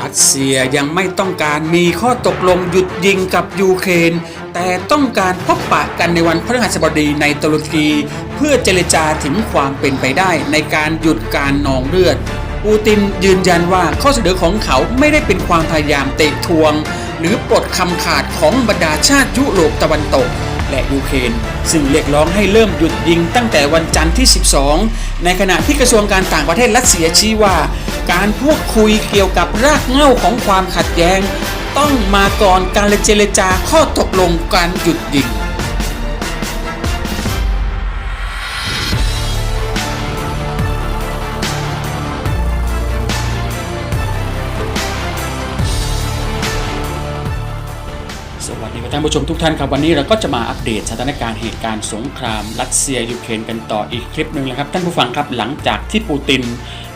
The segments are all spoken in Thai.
รัสเซียยังไม่ต้องการมีข้อตกลงหยุดยิงกับยูเครน แต่ต้องการพบปะกันในวันพฤหัสบดีในตุรกีเพื่อเจรจาถึงความเป็นไปได้ในการหยุดการนองเลือด ปูตินยืนยันว่าข้อเสนอของเขาไม่ได้เป็นความพยายามเตะทวง หรือปลดคำขาดของบรรดาชาติยุโรปตะวันตก และยูเครนซึ่งเรียกร้องให้เริ่มหยุดยิงตั้งแต่วันจันทร์ที่ 12 ในขณะที่กระทรวงการต่างประเทศรัสเซียชี้ว่า การพูดคุยเกี่ยวกับรากเหง้าของความขัดแย้ง ต้องมาก่อนการเจรจาข้อตกลงการหยุดยิง ท่านผู้ชมทุกท่านครับวันนี้เราก็จะมาอัปเดตสถานการณ์เหตุการณ์สงครามรัสเซียยูเครนกันต่ออีกคลิปหนึ่งนะครับท่านผู้ฟังครับหลังจากที่ปูติน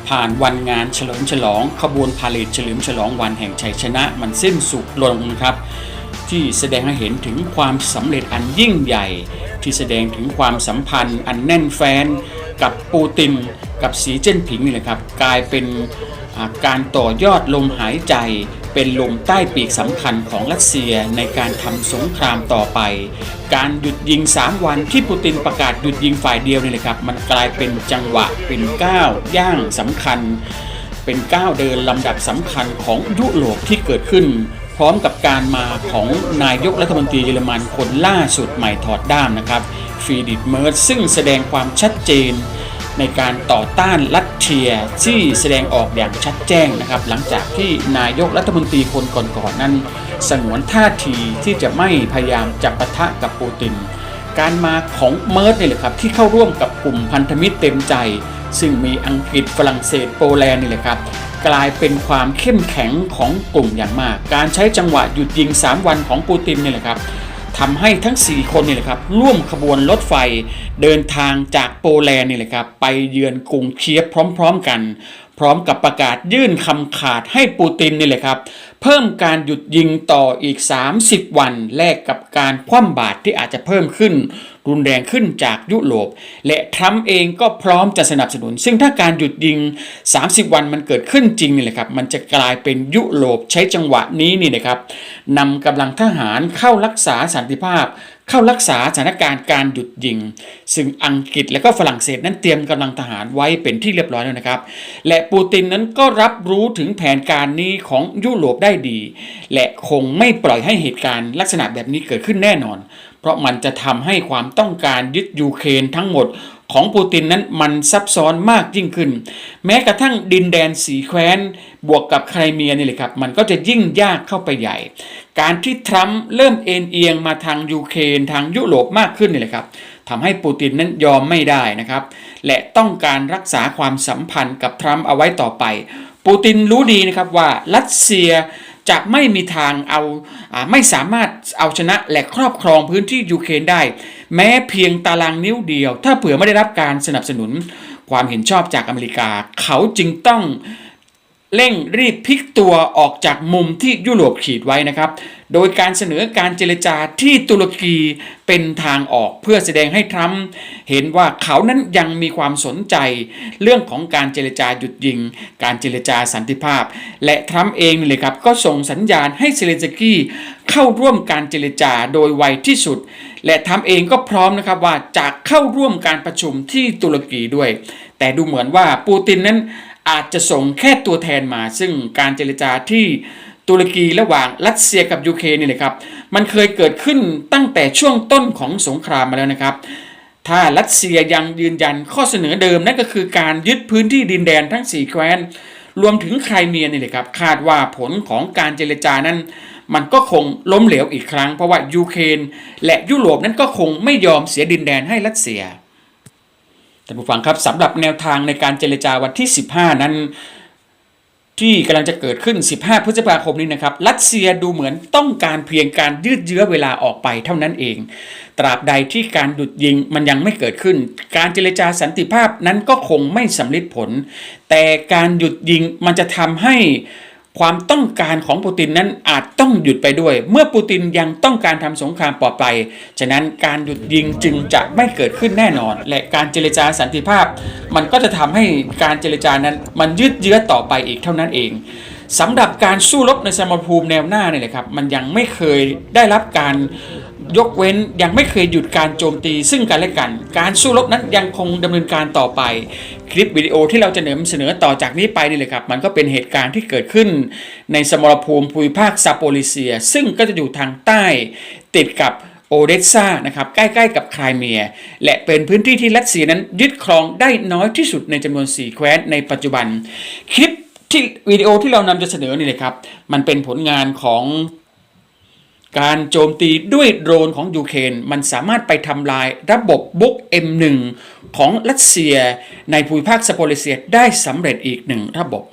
ผ่านวันงานเฉลิมฉลอง ขบวนพาเลทเฉลิมฉลองวันแห่งชัยชนะมันสิ้นสุดลงนะครับที่แสดงให้เห็นถึงความสำเร็จอันยิ่งใหญ่ ที่แสดงถึงความสัมพันธ์อันแน่นแฟ้นกับปูตินกับสีเจิ้นผิงนี่แหละครับกลายเป็นการต่อยอดลมหายใจ เป็นลมใต้ปีกสำคัญของรัสเซียในการทำสงครามต่อไป การหยุดยิง 3 วันที่ปูตินประกาศหยุดยิงฝ่ายเดียวนี่แหละครับ มันกลายเป็นจังหวะเป็นก้าวย่างสำคัญ เป็นก้าวเดินลำดับสำคัญของยุโรปที่เกิดขึ้น พร้อมกับการมาของนายกรัฐมนตรีเยอรมันคนล่าสุดใหม่ถอดด้ามนะครับฟีดิตเมิร์ซึ่งแสดงความชัดเจน ในการต่อต้านรัสเซียที่แสดงออกอย่างชัดแจ้งนะครับ หลังจากที่นายกรัฐมนตรีคนก่อนๆนั้นสงวนท่าทีที่จะไม่พยายามจับปะทะกับปูติน การมาของเมิร์ดนี่แหละครับที่เข้าร่วมกับกลุ่มพันธมิตรเต็มใจ ซึ่งมีอังกฤษฝรั่งเศสโปแลนด์นี่แหละครับกลายเป็นความเข้มแข็งของกลุ่มอย่างมาก การใช้จังหวะหยุดยิง 3 วันของปูตินนี่แหละครับ ทำให้ทั้ง 4 คนนี่แหละครับร่วมขบวนรถไฟเดินทางจากโปแลนด์นี่แหละครับไปเยือนกรุงเคียฟพร้อม ๆ กัน พร้อมกับประกาศยื่นคำขาดให้ปูตินนี่แหละครับ เพิ่มการหยุดยิงต่ออีก 30 วันแลกกับการคว่ำบาตรที่อาจจะเพิ่มขึ้น รุนแรงขึ้นจากยุโรป และทรัมป์เองก็พร้อมจะสนับสนุน ซึ่งถ้าการหยุดยิง 30 วันมันเกิดขึ้นจริงนี่แหละครับ มันจะกลายเป็นยุโรปใช้จังหวะนี้นี่นะครับนำกำลังทหารเข้ารักษาสันติภาพ เข้ารักษาสถานการณ์การหยุดยิง ซึ่งอังกฤษและก็ฝรั่งเศสนั้นเตรียมกำลังทหารไว้เป็นที่เรียบร้อยแล้วนะครับ และปูตินนั้นก็รับรู้ถึงแผนการนี้ของยุโรปได้ดี และคงไม่ปล่อยให้เหตุการณ์ลักษณะแบบนี้เกิดขึ้นแน่นอน เพราะมันจะทำให้ความต้องการยึดยูเครนทั้งหมดของปูตินนั้นมันซับซ้อนมากยิ่งขึ้น แม้กระทั่งดินแดนสีแคว้น บวกกับไครเมียนี่เลยครับ มันก็จะยิ่งยากเข้าไปใหญ่ การที่ทรัมป์เริ่มเอ็นเอียงมาทางยูเครนทางยุโรปมากขึ้นนี่แหละครับทำให้ปูตินนั้นยอมไม่ได้นะครับ และต้องการรักษาความสัมพันธ์กับทรัมป์เอาไว้ต่อไปปูตินรู้ดีนะครับว่ารัสเซีย จะไม่มีทางเอาอไม่สามารถเอาชนะและครอบครองพื้นที่ยูเครนได้ แม้เพียงตารางนิ้วเดียว ถ้าเผื่อไม่ได้รับการสนับสนุนความเห็นชอบจากอเมริกา เขาจึงต้อง เร่งรีบพลิกตัวออกจากมุมที่ยุโรปขีดไว้นะครับ โดยการเสนอการเจรจาที่ตุรกีเป็นทางออกเพื่อแสดงให้ทรัมป์เห็นว่าเขานั้นยังมีความสนใจเรื่องของการเจรจาหยุดยิง การเจรจาสันติภาพ และทรัมป์เองเลยครับก็ส่งสัญญาณให้เซเลนสกี้เข้าร่วมการเจรจาโดยไวที่สุด และทรัมป์เองก็พร้อมนะครับว่าจะเข้าร่วมการประชุมที่ตุรกีด้วย แต่ดูเหมือนว่าปูตินนั้น อาจจะส่งแค่ตัวแทนมา ซึ่งการเจรจาที่ตุรกีระหว่างรัสเซียกับยูเครนนี่แหละครับ มันเคยเกิดขึ้นตั้งแต่ช่วงต้นของสงครามมาแล้วนะครับ ถ้ารัสเซียยังยืนยันข้อเสนอเดิมนั่นก็คือการยึดพื้นที่ดินแดนทั้ง 4 แคว้น รวมถึงไครเมียนี่แหละครับ คาดว่าผลของการเจรจานั้น มันก็คงล้มเหลวอีกครั้ง เพราะว่ายูเครนและยุโรปนั้นก็คงไม่ยอมเสียดินแดนให้รัสเซีย ท่านผู้ฟังครับสำหรับแนวทางในการเจรจาวันที่ 15 นั้น ที่กำลังจะเกิดขึ้น 15 พฤษภาคมนี้นะครับรัสเซียดูเหมือนต้องการเพียงการยืดเยื้อเวลาออกไปเท่านั้นเอง ตราบใดที่การหยุดยิงมันยังไม่เกิดขึ้น การเจรจาสันติภาพนั้นก็คงไม่สำเร็จผล แต่การหยุดยิงมันจะทำให้ ความต้องการของปูตินนั้นอาจต้องหยุดไปด้วย เมื่อปูตินยังต้องการทำสงครามต่อไป ฉะนั้นการหยุดยิงจึงจะไม่เกิดขึ้นแน่นอน และการเจรจาสันติภาพ มันก็จะทำให้การเจรจานั้นมันยืดเยื้อต่อไปอีกเท่านั้นเองสำหรับการสู้รบในสมรภูมิแนวหน้าเนี่ยแหละครับมันยังไม่เคยได้รับการ ยกเว้นยังไม่เคยหยุดการโจมตีซึ่งกันและกัน การสู้รบนั้นยังคงดำเนินการต่อไป คลิปวิดีโอที่เราจะนำเสนอต่อจากนี้ไปนี่เลยครับ มันก็เป็นเหตุการณ์ที่เกิดขึ้น ในสมรภูมิภูมิภาคซาโปลิเซีย ซึ่งก็จะอยู่ทางใต้ ติดกับโอเดสซานะครับใกล้ๆกับไครเมีย และเป็นพื้นที่ที่รัสเซียนั้นยึดครองได้น้อยที่สุดในจำนวน 4 แคว้นในปัจจุบัน คลิปที่วิดีโอที่เรานำจะเสนอนี่เลยครับ มันเป็นผลงานของ การโจมตีด้วยโดรนของยูเครนมันสามารถไปทำลายระบบบุก M1 ของรัสเซียในภูมิภาคสโปลิเซียได้สำเร็จอีกหนึ่งระบบ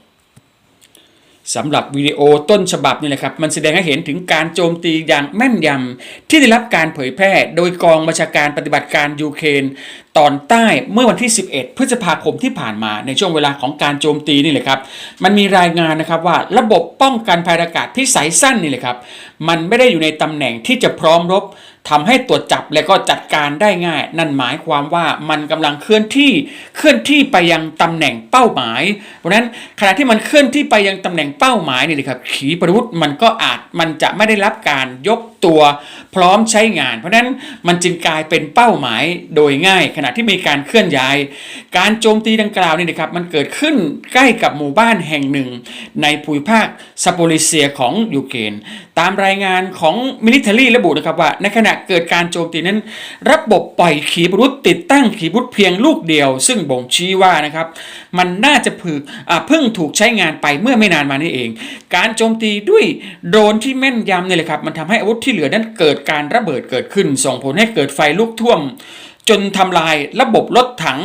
สำหรับวิดีโอต้นฉบับนี่แหละครับ มันแสดงให้เห็นถึงการโจมตีอย่างแม่นยำที่ได้รับการเผยแพร่โดยกองบัญชาการปฏิบัติการยูเครนตอนใต้เมื่อวันที่ 11 พฤษภาคมที่ผ่านมาในช่วงเวลาของการโจมตีนี่แหละครับ มันมีรายงานนะครับว่าระบบ ป้องกันภัยอากาศพิสัยสั้นนี่แหละครับ มันไม่ได้อยู่ในตำแหน่งที่จะพร้อมรบทำให้ตรวจจับและก็จัดการได้ง่าย นั่นหมายความว่ามันกำลังเคลื่อนที่เคลื่อนที่ไปยังตำแหน่งเป้าหมาย เพราะฉะนั้นขณะที่มันเคลื่อนที่ไปยังตำแหน่งเป้าหมายนี่เลยครับขีปนาวุธมันก็อาจมันจะไม่ได้รับการยก ตัวพร้อมใช้งาน เพราะฉะนั้นมันจึงกลายเป็นเป้าหมายโดยง่าย ขณะที่มีการเคลื่อนย้าย การโจมตีดังกล่าวนี่นะครับมันเกิดขึ้นใกล้กับหมู่บ้านแห่งหนึ่ง ในภูมิภาคซาโปลิเซียของยูเครนตามรายงานของมิลิเทอรี่ระบุนะครับว่า ในขณะเกิดการโจมตีนั้น ระบบปล่อยขีปนาวุธติดตั้งขีปนาวุธเพียงลูกเดียว ซึ่งบ่งชี้ว่านะครับมันน่าจะพึกอ่าเพิ่งถูกใช้งานไปเมื่อไม่นานมานี้เอง การโจมตีด้วยโดรนที่แม่นยำเนี่ยแหละครับมันทำให้อาวุธที่เหลือนั้นเกิดการระเบิดเกิดขึ้น ส่งผลให้เกิดไฟลุกท่วม จนทำลายระบบรถถัง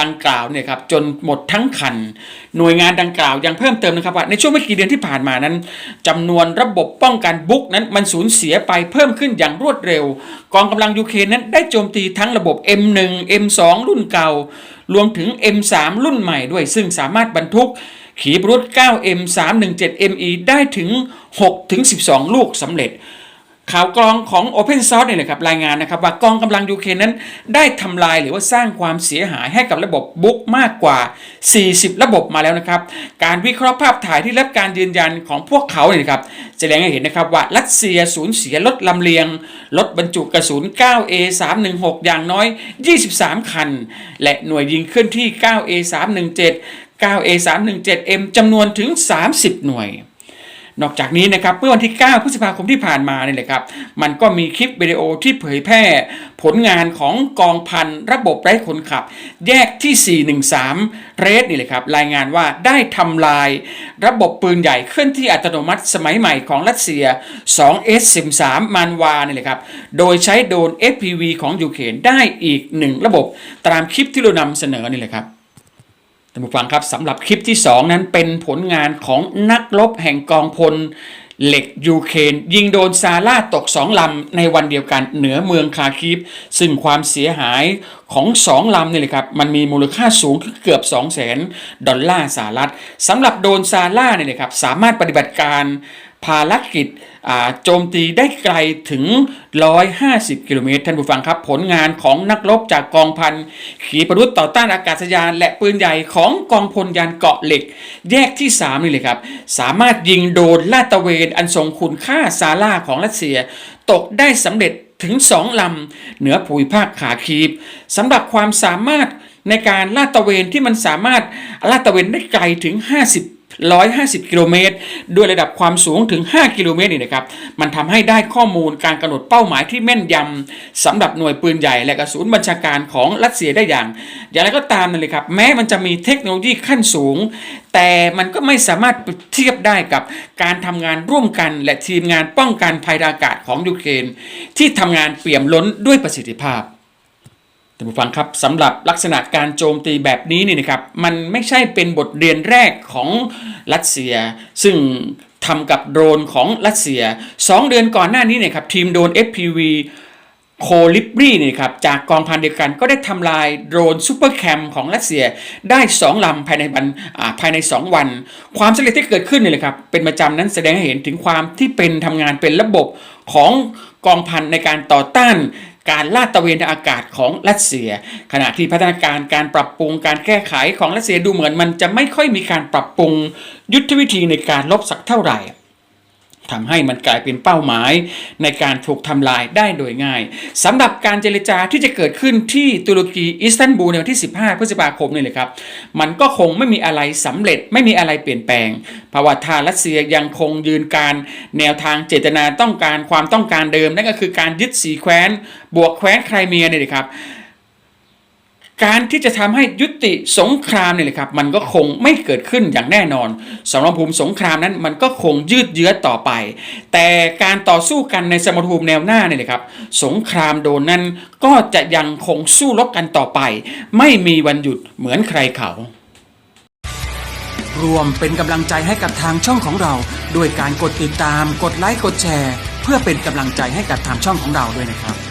ดังกล่าวเนี่ยครับจนหมดทั้งคัน หน่วยงานดังกล่าวยังเพิ่มเติมนะครับว่าในช่วงไม่กี่เดือนที่ผ่านมานั้นจำนวนระบบป้องกันบุกนั้นมันสูญเสียไปเพิ่มขึ้นอย่างรวดเร็ว กองกำลังยูเครนนั้นได้โจมตีทั้งระบบ M1 M2 รุ่นเก่ารวมถึง M3 รุ่นใหม่ด้วย ซึ่งสามารถบรรทุกขีปนาวุธ 9M317ME ได้ถึง 6-12 ลูกสำเร็จ ข่าวกรองของ Open Source เนี่ยแหละครับรายงานนะครับว่ากองกำลังยูเครนนั้น ได้ทำลายหรือว่าสร้างความเสียหายให้กับระบบบุ๊กมากกว่า 40 ระบบมาแล้วนะครับ การวิเคราะห์ภาพถ่ายที่รับการยืนยันของพวกเขาเนี่ยนะครับแสดงให้เห็นนะครับว่ารัสเซียสูญเสียรถลำเลียงรถบรรจุกระสุน 9A316 อย่างน้อย 23 คัน และหน่วยยิงเคลื่อนที่ 9A317 9A317M จำนวนถึง 30 หน่วย นอกจากนี้นะครับเมื่อวันที่ 9 พฤษภาคมที่ผ่านมาเนี่ยแหละครับ มันก็มีคลิปวิดีโอที่เผยแพร่ผลงานของกองพันระบบไร้คนขับ แยกที่ 413 เรสนี่เลยครับ รายงานว่าได้ทำลายระบบปืนใหญ่เคลื่อนที่อัตโนมัติสมัยใหม่ของรัสเซีย 2S13 มานวานี่เลยครับ โดยใช้โดรน FPV ของยูเครนได้อีกหนึ่งระบบตามคลิปที่เรานำเสนอนี่เลยครับ ท่านผู้ฟังครับสำหรับคลิปที่ 2 นั้นเป็นผลงานของนักรบแห่งกองพลเหล็กยูเครนยิงโดนซาร่าตกสองลำในวันเดียวกันเหนือเมืองคาคีฟซึ่งความเสียหายของสองลำนี่แหละครับ มันมีมูลค่าสูงเกือบ 2 0 0 0 0 0 ดอลลาร์สหรัฐสำหรับโดนซาร่าเนี่ยนะครับสามารถปฏิบัติการภารกิจโจมตีได้ไกลถึง 150 กิโลเมตรท่านผู้ฟังครับ ผลงานของนักรบจากกองพันขีปนาวุธต่อต้านอากาศยาน และปืนใหญ่ของกองพลยานเกาะเหล็ก แยกที่ 3 นี่เลยครับ สามารถยิงโดนลาดตะเวนอันทรงคุณค่าซาร่าของรัสเซีย ตกได้สำเร็จถึง 2 ลำ เหนือภูมิภาคขาคีบสำหรับความสามารถในการลาดตะเวนที่มันสามารถลาดตะเวนได้ไกลถึง 50 150 กิโลเมตร ด้วยระดับความสูงถึง 5 กิโลเมตรนี่นะครับ มันทำให้ได้ข้อมูลการกำหนดเป้าหมายที่แม่นยำสำหรับหน่วยปืนใหญ่ และกระสุนบัญชาการของรัสเซียได้อย่าง อย่างไรก็ตามนั่นเลยครับ แม้มันจะมีเทคโนโลยีขั้นสูง แต่มันก็ไม่สามารถเทียบได้กับการทำงานร่วมกัน และทีมงานป้องกันภัยอากาศของยูเครนที่ทำงานเปี่ยมล้นด้วยประสิทธิภาพ ท่านผู้ฟังครับสำหรับลักษณะการโจมตีแบบนี้นี่นะครับมันไม่ใช่เป็นบทเรียนแรกของรัสเซีย ซึ่งทำกับโดรนของรัสเซีย 2 เดือนก่อนหน้านี้เนี่ยครับทีมโดรน FPV โคลิบรีนี่ครับจากกองพันเดียวกันก็ได้ทำลายโดรนซูเปอร์แคมของรัสเซียได้ 2 ลำภายในวันภายใน 2 วัน ความสำเร็จที่เกิดขึ้นนี่เลยครับเป็นประจำนั้นแสดงให้เห็นถึงความที่เป็นทำงานเป็นระบบของกองพันในการต่อต้าน การลาดตระเวนทางอากาศของรัสเซีย ขณะที่พัฒนาการการปรับปรุงการแก้ไขของรัสเซียดูเหมือนมันจะไม่ค่อยมีการปรับปรุงยุทธวิธีในการลบสักเท่าไหร่ ทำให้มันกลายเป็นเป้าหมาย ในการถูกทำลายได้โดยง่ายสำหรับการเจรจาที่จะเกิดขึ้นที่ตุรกีอิสตันบูลในวันที่ 15 พฤษภาคมนี่เลยครับมันก็คงไม่มีอะไรสำเร็จไม่มีอะไรเปลี่ยนแปลงเพราะว่าทารัสเซียยังคงยืนการแนวทางเจตนาต้องการความต้องการเดิมนั่นก็คือการยึดสีแคว้นบวกแคว้นไครเมียนี่ยนะครับ การที่จะทำให้ยุติสงครามเนี่ยแหละครับมันก็คงไม่เกิดขึ้นอย่างแน่นอนสมรภูมิสงครามนั้นมันก็คงยืดเยื้อต่อไป แต่การต่อสู้กันในสมรภูมิแนวหน้าเนี่ยแหละครับสงครามโดนนั้นก็จะยังคงสู้รบกันต่อไป ไม่มีวันหยุดเหมือนใครเขา รวมเป็นกำลังใจให้กับทางช่องของเรา ด้วยการกดติดตาม กดไลค์กดแชร์ เพื่อเป็นกำลังใจให้กับทางช่องของเราด้วยนะครับ